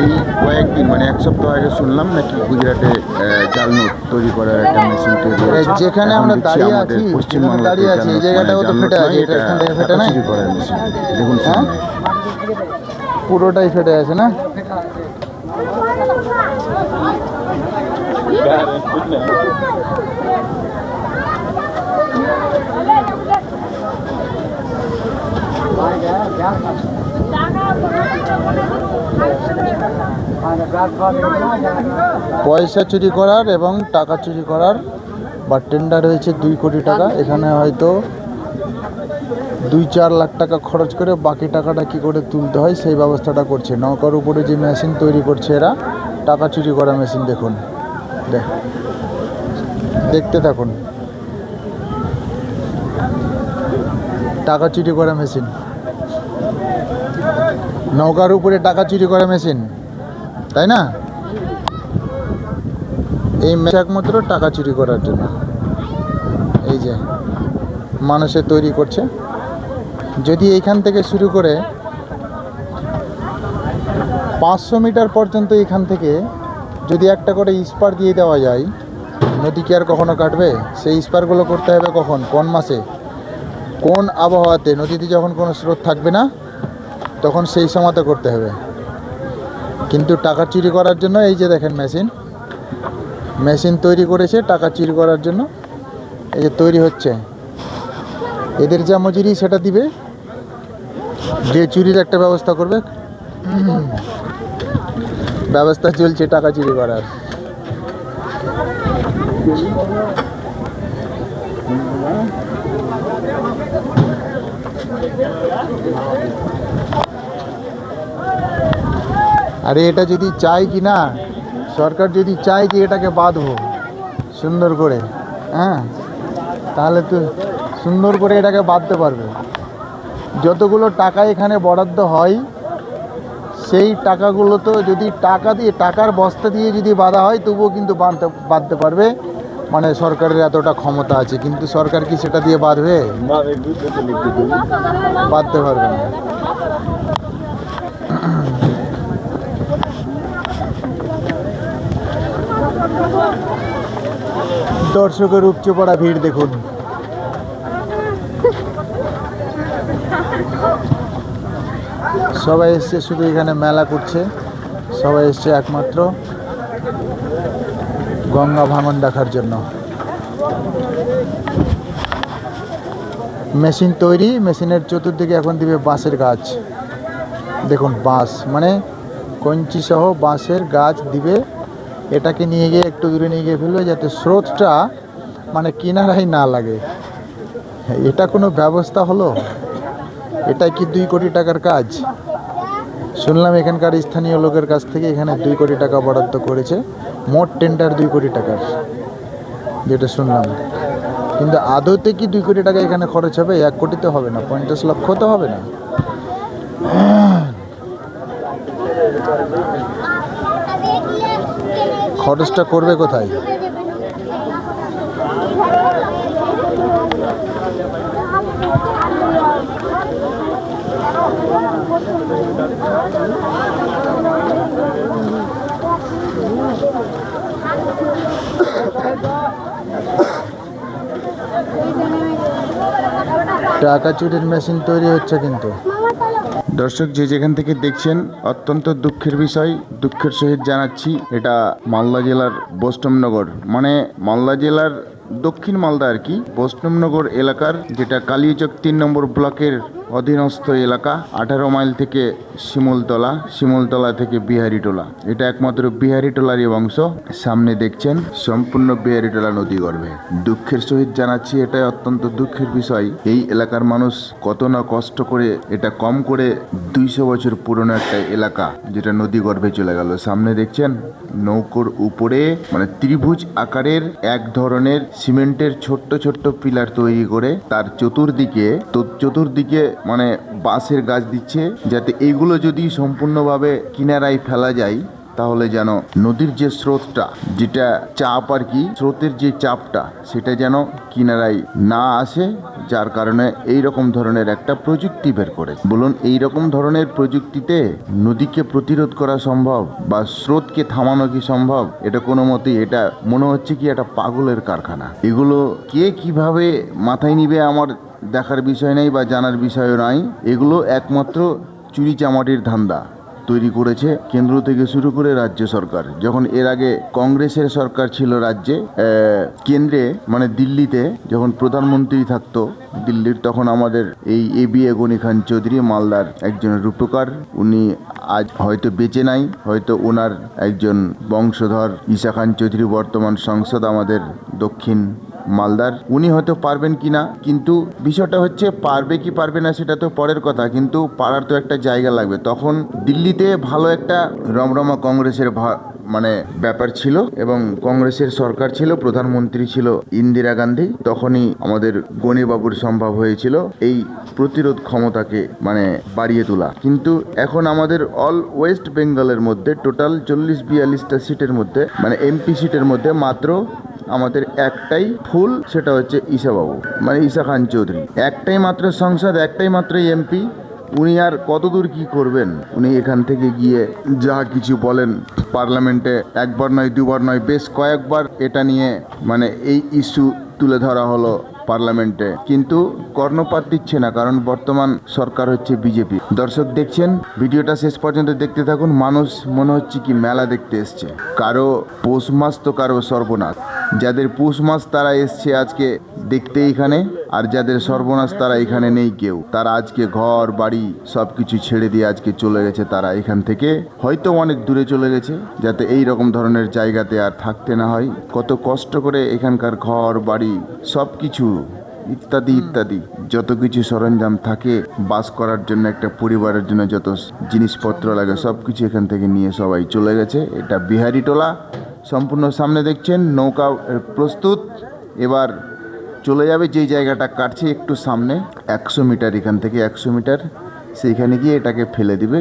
এই কয়েকদিন মানে এক সপ্তাহ আগে শুনলাম নাকি গুজরাটে জাল নোট তৈরি করার একটা মেশিন তৈরি হয়েছে। যেখানে আমরা দাঁড়িয়ে আছি, পশ্চিমবঙ্গে দাঁড়িয়ে আছি, এই জায়গাটাও মানে তো ফেটে আছে, এটা এখান থেকে ফেটে নাই? করার মেশিন। দেখুন হ্যাঁ? পুরোটাই ফেটে আছে না? পয়সা চুরি করার এবং টাকা চুরি করার বা টেন্ডার হয়েছে দুই কোটি টাকা। এখানে হয়তো দুই চার লাখ টাকা খরচ করে বাকি টাকাটা কি করে তুলতে হয় সেই ব্যবস্থাটা করছে। নৌকার উপরে যে মেশিন তৈরি করছে এরা, টাকা চুরি করা মেশিন দেখুন। দেখ, দেখতে থাকুন। টাকা চুরি করা মেশিন নৌকার উপরে টাকা চুরি করা মেশিন, তাই না? এই মেশিন একমাত্র টাকা চুরি করার জন্য। এই যে মানুষের তৈরি করছে। যদি এইখান থেকে শুরু করে পাঁচশো মিটার পর্যন্ত এখান থেকে যদি একটা করে ইস্পার দিয়ে দেওয়া যায়, নদী কি আর কখনো কাটবে? সেই ইস্পারগুলো করতে হবে কখন? কোন মাসে? কোন আবহাওয়াতে? নদীতে যখন কোনো স্রোত থাকবে না তখন সেই সময়তে করতে হবে। কিন্তু টাকা চুরি করার জন্য এই যে দেখেন মেশিন মেশিন তৈরি করেছে, টাকা চুরি করার জন্য এই যে তৈরি হচ্ছে। এদের যা মজুরি সেটা দিবে, যে চুরির একটা ব্যবস্থা করবে, ব্যবস্থা চলছে টাকা চুরি করার। আরে এটা যদি চাই কি না সরকার যদি চায় কি এটাকে বাঁধবো সুন্দর করে হ্যাঁ? তাহলে তো সুন্দর করে এটাকে বাঁধতে পারবে। যতগুলো টাকা এখানে বরাদ্দ হয় সেই টাকাগুলো তো যদি টাকা দিয়ে টাকার বস্তা দিয়ে যদি বাঁধা হয় তবুও কিন্তু বাঁধতে বাঁধতে পারবে। মানে সরকারের এতটা ক্ষমতা আছে কিন্তু সরকার কি সেটা দিয়ে বাঁধবে? বাঁধতে পারবে না। দর্শকের উপচে পড়া ভিড় দেখুন। সবাই এসছে, শুধু এখানে মেলা করছে। সবাই এসছে একমাত্র গঙ্গা ভাঙন দেখার জন্য। মেশিন তৈরি, মেশিনের চতুর্দিকে এখন দিবে বাঁশের গাছ। দেখুন, বাঁশ মানে কঞ্চি সহ বাঁশের গাছ দিবে এটাকে নিয়ে গিয়ে একটু দূরে নিয়ে গিয়ে ফেলবে যাতে স্রোতটা মানে কিনারাই না লাগে। এটা কোনো ব্যবস্থা হলো? এটা কি দুই কোটি টাকার কাজ? শুনলাম এখানকার স্থানীয় লোকের কাছ থেকে এখানে দুই কোটি টাকা বরাদ্দ করেছে। মোট টেন্ডার দুই কোটি টাকার, যেটা শুনলাম। কিন্তু আদৌতে কি দুই কোটি টাকা এখানে খরচ হবে? এক কোটি তো হবে না, পঞ্চাশ লক্ষ তো হবে না। খরচটা করবে কোথায়? টাকা চুরির মেশিন তৈরি হচ্ছে কিন্তু। দর্শক, যে যেখান থেকে দেখছেন, অত্যন্ত দুঃখের বিষয়, দুঃখের সহিত জানাচ্ছি, এটা মালদা জেলার বৈষ্ণবনগর। মানে মালদা জেলার দক্ষিণ মালদা আর কি, বৈষ্ণবনগর এলাকার যেটা কালিয়াচক তিন নম্বর ব্লকের অধীনস্থ এলাকা আঠারো মাইল থেকে শিমুলতলা শিমুলতলা থেকে বিহারিটোলা। এটা একমাত্র বিহারিটোলারই অংশ। সামনে দেখছেন সম্পূর্ণ বিহারিটোলা নদী গর্ভে। দুঃখের সহিত জানাচ্ছি এটা অত্যন্ত দুঃখের বিষয়। এই এলাকার মানুষ কত না কষ্ট করে, এটা কম করে দুইশো বছর পুরনো একটা এলাকা, যেটা নদী গর্ভে চলে গেল। সামনে দেখছেন নৌকোর উপরে মানে ত্রিভুজ আকারের এক ধরনের সিমেন্টের ছোট্ট ছোট্ট পিলার তৈরি করে, তার চতুর্দিকে চতুর্দিকে মানে বাঁশের গাছ দিচ্ছে, যাতে এইগুলো যদি সম্পূর্ণভাবে কিনারায় ফেলা যায়, তাহলে যেন নদীর যে স্রোতটা, যেটা চাপ আর কি, স্রোতের যে চাপটা, সেটা যেন কিনারায় না আসে, যার কারণে এই রকম ধরনের একটা প্রযুক্তি বের করে। বলুন এই রকম ধরনের প্রযুক্তিতে নদীকে প্রতিরোধ করা সম্ভব বা স্রোতকে থামানো কি সম্ভব, এটা কোনো মতেই, এটা মনে হচ্ছে কি একটা পাগলের কারখানা। এগুলো কে কীভাবে মাথায় নিবে আমার দেখার বিষয় নাই বা জানার বিষয়ও নাই। এগুলো একমাত্র চুরি চামাটির ধান্দা তৈরি করেছে কেন্দ্র থেকে শুরু করে রাজ্য সরকার। যখন এর আগে কংগ্রেসের সরকার ছিল রাজ্যে কেন্দ্রে মানে দিল্লিতে যখন প্রধানমন্ত্রী থাকতো দিল্লির, তখন আমাদের এই A B A Gani Khan Chowdhury মালদার একজন রূপকার। উনি আজ হয়তো বেঁচে নাই, হয়তো ওনার একজন বংশধর ঈশা খান চৌধুরী বর্তমান সংসদ আমাদের দক্ষিণ মালদার। উনি হয়তো পারবেন কি না কিন্তু বিষয়টা হচ্ছে পারবে কি পারবে না সেটা তো পরের কথা, কিন্তু পারার তো একটা জায়গা লাগবে। তখন দিল্লিতে ভালো একটা রমরমা কংগ্রেসের মানে ব্যাপার ছিল এবং কংগ্রেসের সরকার ছিল, প্রধানমন্ত্রী ছিল ইন্দিরা গান্ধী, তখনই আমাদের গণিবাবুর সম্ভব হয়েছিল এই প্রতিরোধ ক্ষমতাকে মানে বাড়িয়ে তোলা। কিন্তু এখন আমাদের অল ওয়েস্ট বেঙ্গলের মধ্যে, টোটাল চল্লিশ বিয়াল্লিশটা সিটের মধ্যে মানে এমপি সিটের মধ্যে মাত্র আমাদের একটাই ফুল সেটা হচ্ছে ঈশাবাবু মানে ঈশা খান চৌধুরী। একটাই মাত্র সংসদ, একটাই মাত্র এমপি। উনি আর কতদূর কি করবেন? উনি এখান থেকে গিয়ে যা কিছু বলেন, পার্লামেন্টে একবার নয়, দুবার নয়, বেশ কয়েকবার এটা নিয়ে মানে এই ইস্যু তুলে ধরা হলো পার্লামেন্টে। কিন্তু কর্ণপাত দিচ্ছে না, কারণ বর্তমান সরকার হচ্ছে বিজেপি। দর্শক দেখছেন, ভিডিওটা শেষ পর্যন্ত দেখতে থাকুন। মানুষ মনে হচ্ছে কি মেলা দেখতে এসছে। কারও পৌষ মাস তো কারও সর্বনাশ। যাদের পৌষ মাস তারা এসছে আজকে দেখতে এখানে, আর যাদের সর্বনাশ তারা এখানে নেই কেউ। তারা আজকে ঘর, বাড়ি সব কিছু ছেড়ে দিয়ে আজকে চলে গেছে তারা এখান থেকে। হয়তো অনেক দূরে চলে গেছে, যাতে এই রকম ধরনের জায়গাতে আর থাকতে না হয়। কত কষ্ট করে এখানকার ঘর, বাড়ি সব কিছু ইত্যাদি ইত্যাদি। যত কিছু সরঞ্জাম থাকে, বাস করার জন্য, একটা পরিবারের জন্য যত জিনিসপত্র লাগে সব কিছু এখান থেকে নিয়ে সবাই চলে গেছে। এটা বিহারিটোলা সম্পূর্ণ সামনে দেখছেন, নৌকা প্রস্তুত। এবার চলে যাবে যেই জায়গাটা কাটছে একটু সামনে, একশো মিটার এখান থেকে একশো মিটার, সেইখানে গিয়ে এটাকে ফেলে দিবে।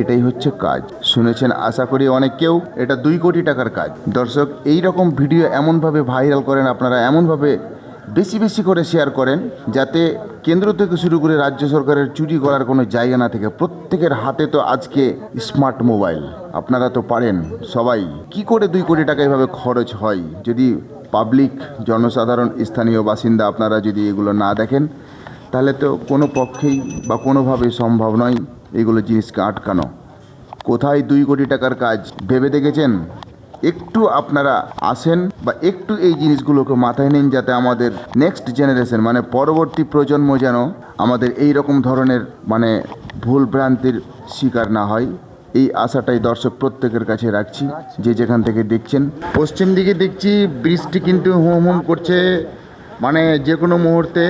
এটাই হচ্ছে কাজ। শুনেছেন, আশা করি অনেক কেউ, এটা দুই কোটি টাকার কাজ। দর্শক, এই রকম ভিডিও এমনভাবে ভাইরাল করেন, আপনারা এমনভাবে বেশি বেশি করে শেয়ার করেন, যাতে কেন্দ্র থেকে শুরু করে রাজ্য সরকারের চুরি করার কোনো জায়গা না থেকে প্রত্যেকের হাতে তো আজকে স্মার্ট মোবাইল। আপনারা তো পারেন সবাই। কি করে দুই কোটি টাকা এভাবে খরচ হয়? যদি পাবলিক, জনসাধারণ, স্থানীয় বাসিন্দা আপনারা যদি এগুলো না দেখেন, তাহলে তো কোনো পক্ষেই বা কোনোভাবে সম্ভব নয় এগুলো জিনিসকে আটকানো। কোথায় দুই কোটি টাকার কাজ? ভেবে দেখেছেন? একটু আপনারা আসেন বা একটু এই জিনিসগুলোকে মাথায় নিন যাতে আমাদের নেক্সট জেনারেশন মানে পরবর্তী প্রজন্ম যেন আমাদের এই রকম ধরনের মানে ভুল ভ্রান্তির শিকার না হয়। এই আশাটাই দর্শক প্রত্যেকের কাছে রাখছি, যে যেখান থেকে দেখছেন। পশ্চিম দিকে দেখছি বৃষ্টি কিন্তু হুম হুম করছে মানে যে কোনো মুহূর্তে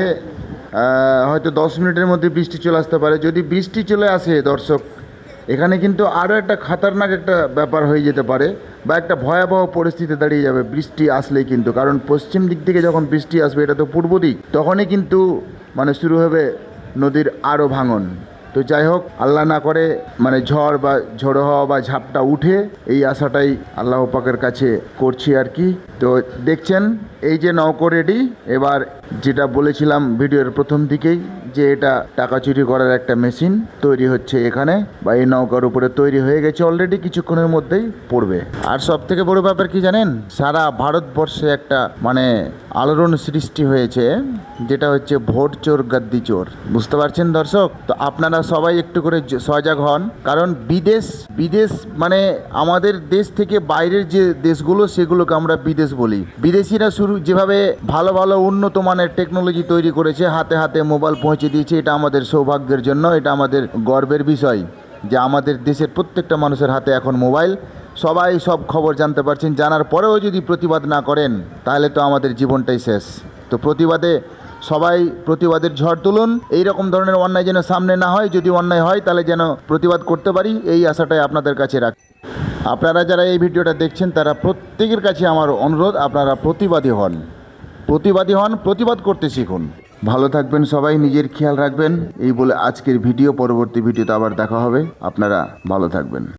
হয়তো দশ মিনিটের মধ্যে বৃষ্টি চলে আসতে পারে। যদি বৃষ্টি চলে আসে দর্শক, এখানে কিন্তু আরও একটা খাতারনাক একটা ব্যাপার হয়ে যেতে পারে। বা একটা ভয়াবহ পরিস্থিতি দাঁড়িয়ে যাবে, বৃষ্টি আসলেই কিন্তু। কারণ পশ্চিম দিক থেকে যখন বৃষ্টি আসবে, এটা তো পূর্ব দিক, তখনই কিন্তু মানে শুরু হবে নদীর আরও ভাঙন। তো যাই হোক, আল্লাহ না করে মানে ঝড় বা ঝড়ো হওয়া বা ঝাপটা উঠে এই আশাটাই আল্লাহ পাকের কাছে করছি আর কি। তো দেখছেন, এই যে নৌকো রেডি এবার যেটা বলেছিলাম ভিডিওর প্রথম দিকেই, যে এটা টাকা চুরি করার একটা মেশিন তৈরি হচ্ছে এখানে, বা এই নৌকার উপরে তৈরি হয়ে গেছে অলরেডি কিছুক্ষণের মধ্যেই পড়বে। আর সব থেকে বড় ব্যাপার কি জানেন? সারা ভারতবর্ষে একটা মানে আলোড়ন সৃষ্টি হয়েছে, যেটা হচ্ছে ভোট চোর গাদ্দি চোর। বুঝতে পারছেন দর্শক? তো আপনারা সবাই একটু করে সজাগ হন। কারণ বিদেশ বিদেশ মানে আমাদের দেশ থেকে বাইরের যে দেশগুলো, সেগুলোকে আমরা বিদেশ বলি। বিদেশিরা শুরু, যেভাবে ভালো ভালো, উন্নত মানের টেকনোলজি তৈরি করেছে, হাতে হাতে মোবাইল পৌঁছে দিয়েছে, এটা আমাদের সৌভাগ্যের জন্য, এটা আমাদের গর্বের বিষয় যে আমাদের দেশের প্রত্যেকটা মানুষের হাতে এখন মোবাইল সবাই সব খবর জানতে পারছেন, জানার পরেও যদি প্রতিবাদ না করেন, তাহলে তো আমাদের জীবনটাই শেষ। তো প্রতিবাদে সবাই প্রতিবাদের ঝড় তুলুন এই রকম ধরনের অন্যায় যেন সামনে না হয়, যদি অন্যায় হয়, তাহলে যেন প্রতিবাদ করতে পারি, এই আশাটাই আপনাদের কাছে রাখ। আপনারা যারা এই ভিডিওটা দেখছেন, তারা প্রত্যেকের কাছে আমার অনুরোধ, আপনারা প্রতিবাদী হন। প্রতিবাদী হন, প্রতিবাদ করতে শিখুন। ভালো থাকবেন সবাই, নিজের খেয়াল রাখবেন। এই বলে আজকের ভিডিও, পরবর্তী ভিডিওতে আবার দেখা হবে। আপনারা ভালো থাকবেন।